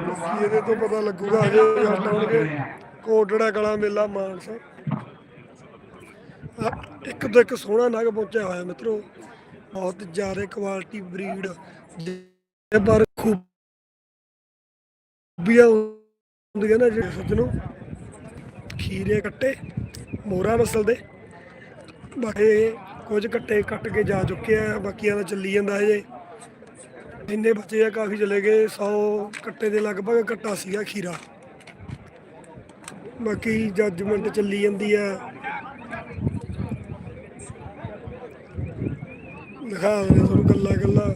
ਕੀ ਇਹਦੇ ਤੋਂ ਪਤਾ ਲੱਗੂਗਾ ਅਜੇ ਜੱਟ ਆਉਣਗੇ ਕੋਟੜਾ ਕਲਾ ਮੇਲਾ ਮਾਨਸਾ। ਇੱਕ ਤੋਂ ਇੱਕ ਸੋਹਣਾ ਨਗ ਪਹੁੰਚਿਆ ਹੋਇਆ ਮਿੱਤਰੋ। ਬਹੁਤ ਜ਼ਿਆਦਾ ਕੁਆਲਿਟੀ ਬਰੀਡ ਜੇ ਪਰ ਖੂਬੀਆਂ ਹੁੰਦੀਆਂ ਨਾ ਜਿਹੜੇ ਸੱਜਣੋ। ਖੀਰੇ ਕੱਟੇ ਮੋਰਾ ਨਸਲ ਦੇ ਬਾਕੀ ਕੁਝ ਕੱਟੇ ਕੱਟ ਕੇ ਜਾ ਚੁੱਕੇ ਆ ਬਾਕੀਆਂ ਦਾ ਚੱਲੀ ਜਾਂਦਾ ਹਜੇ। ਜਿੰਨੇ ਬੱਚੇ ਆ, ਕਾਫੀ ਚਲੇ ਗਏ 100 ਕੱਟੇ ਦੇ ਲਗਭਗ ਕੱਟਾ ਸੀਗਾ ਖੀਰਾ। ਬਾਕੀ ਜੱਜਮੈਂਟ ਚੱਲੀ ਜਾਂਦੀ ਆ। ਦਿਖਾ ਦਿੰਦੇ ਤੁਹਾਨੂੰ ਗੱਲਾਂ ਗੱਲਾਂ।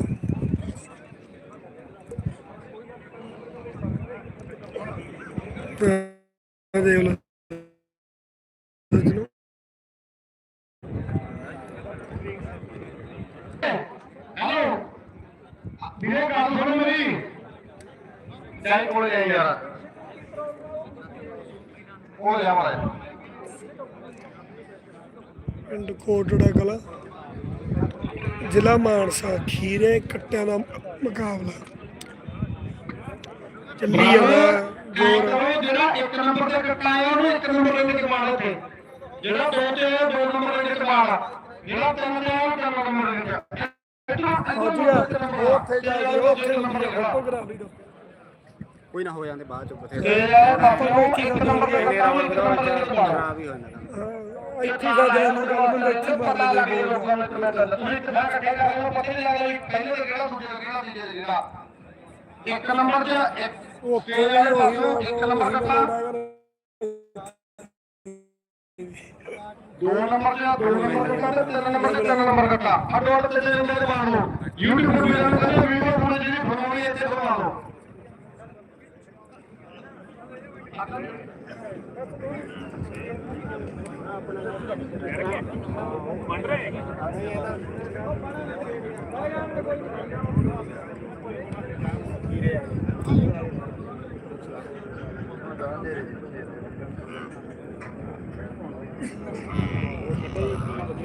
ਦੇਖ ਲਓ। ਸੱਜਣੋ ਮੇਰੀ ਚੱਲ ਕੋਲ ਜਾ ਯਾਰ। ਉਹ ਜਾ ਮਾਰਾ ਪਿੰਡ ਕੋਟੜਾ ਕਲਾ ਜ਼ਿਲ੍ਹਾ ਮਾਨਸਾ ਖੀਰੇ ਕੱਟਿਆਂ ਦਾ ਮੁਕਾਬਲਾ। ਚੱਲੀ ਜਾਂਦਾ ਜੋਰ ਜਿਹੜਾ ਇੱਕ ਨੰਬਰ ਤੇ ਕੱਟਾ ਆਇਆ ਉਹਨੂੰ ਇੱਕ ਨੰਬਰ ਦੇ ਕਮਾਲ ਉੱਤੇ ਜਿਹੜਾ ਦੋ ਤੇ ਆਇਆ ਦੋ ਨੰਬਰ ਦੇ ਕਮਾਲ ਜਿਹੜਾ ਤਿੰਨ ਤੇ ਆਇਆ ਉਹ ਤਿੰਨ ਨੰਬਰ ਆ। ਉਹ ਉੱਥੇ ਜਾ ਕੇ ਉੱਥੇ ਫੋਟੋਗ੍ਰਾਫੀ ਦਾ। ਕੋਈ ਨਾ ਹੋ ਜਾਂਦੇ ਬਾਅਦ ਚ ਤੇ ਨੂੰ ਇੱਕ ਨੰਬਰ ਦੇ ਇੱਕ ਨੰਬਰ ਦੇ ਕਮਾਲ ਖਰਾਬ ਹੀ ਹੋ ਜਾਂਦਾ ਇੱਥੇ ਜਾ ਕੇ ਨਾ ਗੱਲ ਬੰਦਾ ਇੱਥੇ ਪਤਾ ਲੱਗ ਗਿਆ ਨੂੰ ਤੁਸੀਂ ਕਿੰਨਾ ਕੱਟਿਆ ਕਰ ਰਹੇ ਹੋ ਪਤਾ ਨਹੀਂ ਲੱਗਦਾ ਵੀ ਪਹਿਲੇ ਦਾ ਕਿਹੜਾ ਦੂਜੇ ਦਾ ਕਿਹੜਾ ਤੀਜੇ ਦਾ ਕਿਹੜਾ। ਇੱਕ ਨੰਬਰ 'ਚ ਇੱਕ ਉੱਥੇ ਛੇ ਵੀ ਵਾਲੇ दो नंबर का दो नंबर का तेरह नंबर का तेरह नंबर का हट वाट तेरह नंबर